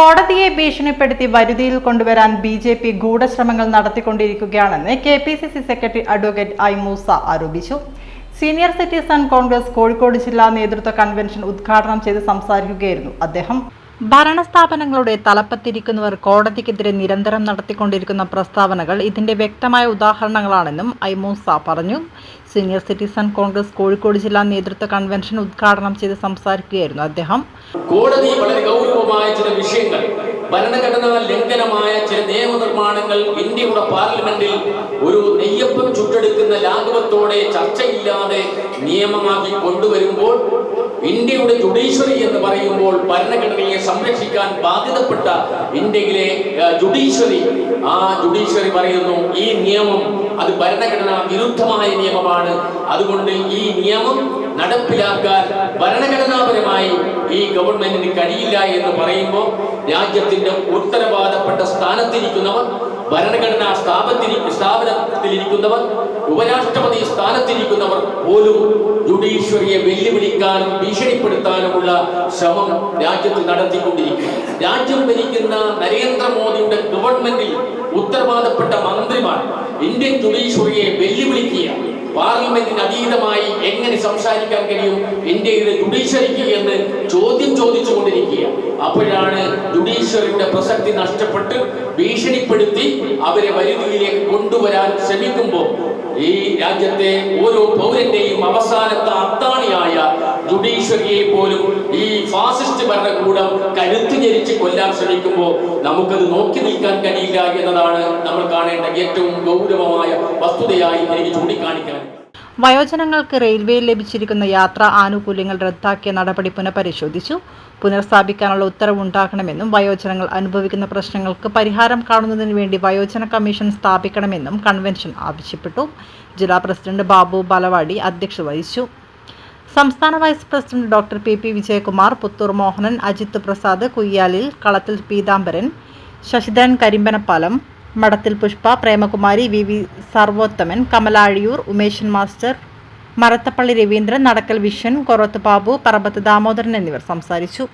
കോടതിയെ ഭീഷണിപ്പെടുത്തി വരുതിയിൽ കൊണ്ടുവരാൻ ബി ജെ പി ഗൂഢശ്രമങ്ങൾ നടത്തിക്കൊണ്ടിരിക്കുകയാണെന്ന് K P C C secretary advocate I Moosa ആരോപിച്ചു. സീനിയർ സിറ്റിസൺ കോൺഗ്രസ് കോഴിക്കോട് ജില്ലാ നേതൃത്വ കൺവെൻഷൻ ഉദ്ഘാടനം ചെയ്ത് സംസാരിക്കുകയായിരുന്നു അദ്ദേഹം. ഭരണസ്ഥാപനങ്ങളുടെ തലപ്പത്തിരിക്കുന്നവർ കോടതിക്കെതിരെ നിരന്തരം നടത്തിക്കൊണ്ടിരിക്കുന്ന പ്രസ്താവനകൾ ഇതിന്റെ വ്യക്തമായ ഉദാഹരണങ്ങളാണെന്നും ഐമൂസ പറഞ്ഞു. സീനിയർ സിറ്റിസൺ കോൺഗ്രസ് കോഴിക്കോട് ജില്ലാ നേതൃത്വ കൺവെൻഷൻ ഉദ്ഘാടനം ചെയ്ത് സംസാരിക്കുകയായിരുന്നു അദ്ദേഹം. കോടതി വളരെ ഗൗരവമായ ചില വിഷയങ്ങൾ ഭരണഘടനാ ലംഘനമായ ചില നിയമനിർമ്മാണങ്ങൾ ഇന്ത്യയുടെ പാർലമെന്റിൽ ഒരു നെയ്യപ്പം ചുട്ടെടുക്കുന്ന ലാഘവത്തോടെ ചർച്ചയില്ലാതെ നിയമമാക്കി കൊണ്ടുവരുമ്പോൾ ഇന്ത്യയുടെ ജുഡീഷ്യറി എന്ന് പറയുമ്പോൾ ഭരണഘടനയെ സംരക്ഷിക്കാൻ ബാധ്യതപ്പെട്ട ഇന്ത്യയിലെ ജുഡീഷ്യറി. ആ ജുഡീഷ്യറി പറയുന്നു ഈ നിയമം അത് ഭരണഘടനാ വിരുദ്ധമായ നിയമമാണ്. അതുകൊണ്ട് ഈ നിയമം നടപ്പിലാക്കാൻ ഭരണഘടനാപരമായി ഈ ഗവൺമെന്റിന് കഴിയില്ല എന്ന് പറയുമ്പോൾ രാജ്യത്തിന്റെ ഉത്തരവാദപ്പെട്ട സ്ഥാനത്തിരിക്കുന്നവർ ഭരണഘടനാ സ്ഥാപനത്തിൽ സ്ഥാപനത്തിലിരിക്കുന്നവർ ഉപരാഷ്ട്രപതി സ്ഥാനത്തിരിക്കുന്നവർ പോലും ജുഡീഷ്യറിയെ വെല്ലുവിളിക്കാനും ഭീഷണിപ്പെടുത്താനുമുള്ള ശ്രമം രാജ്യത്ത് നടത്തിക്കൊണ്ടിരിക്കുന്നു. രാജ്യം ഭരിക്കുന്ന നരേന്ദ്രമോദിയുടെ ഗവൺമെന്റിൽ ഉത്തരവാദപ്പെട്ട മന്ത്രിമാർ ഇന്ത്യൻ ജുഡീഷ്യറിയെ വെല്ലുവിളിക്കുക പാർലമെന്റിന് അതീതമായി എങ്ങനെ സംസാരിക്കാൻ കഴിയും ഇന്ത്യയുടെ ജുഡീഷ്യറിക്ക് എന്ന് ചോദ്യം ചോദിച്ചുകൊണ്ടിരിക്കുക. അപ്പോഴാണ് ജുഡീഷ്യറിയുടെ പ്രസക്തി നഷ്ടപ്പെട്ട് ഭീഷണിപ്പെടുത്തി അവരെ വരുതിയിലേക്ക് കൊണ്ടുവരാൻ ശ്രമിക്കുമ്പോൾ ഈ രാജ്യത്തെ ഓരോ പൗരന്റെയും അവസാനത്തെ അത്താണിയായ ജുഡീഷ്യറിയെ പോലും ഈ ഫാസിസ്റ്റ് ഭരണകൂടം കരുത്തു ഞെരിച്ച് കൊല്ലാൻ ശ്രമിക്കുമ്പോൾ നമുക്കത് നോക്കി നിൽക്കാൻ കഴിയില്ല എന്നതാണ് നമ്മൾ കാണേണ്ട ഏറ്റവും ഗൗരവമായ വസ്തുതയായി എനിക്ക് ചൂണ്ടിക്കാണിക്കാൻ വയോജനങ്ങൾക്ക് റെയിൽവേയിൽ ലഭിച്ചിരിക്കുന്ന യാത്രാ ആനുകൂല്യങ്ങൾ റദ്ദാക്കിയ നടപടി പുനഃപരിശോധിച്ചു. പുനഃസ്ഥാപിക്കാനുള്ള ഉത്തരവുണ്ടാക്കണമെന്നും വയോജനങ്ങൾ അനുഭവിക്കുന്ന പ്രശ്നങ്ങൾക്ക് പരിഹാരം കാണുന്നതിന് വേണ്ടി വയോജന കമ്മീഷൻ സ്ഥാപിക്കണമെന്നും കൺവെൻഷൻ ആവശ്യപ്പെട്ടു. ജില്ലാ പ്രസിഡന്റ് ബാബു ബാലവാടി അധ്യക്ഷത വഹിച്ചു. സംസ്ഥാന vice president doctor P P Vijayakumar Puthur Mohanan Ajith Prasad Kuyyalil Kalathil Peethambaran Sasidharan Karimbanapalam Madathil Pushpa Premakumari V. V. Sarvothaman Kamalazhiyur Umeshan master Marathappally Raveendran Nadakkal Vishan Korath Babu Parambath Damodaran എന്നിവർ സംസാരിച്ചു.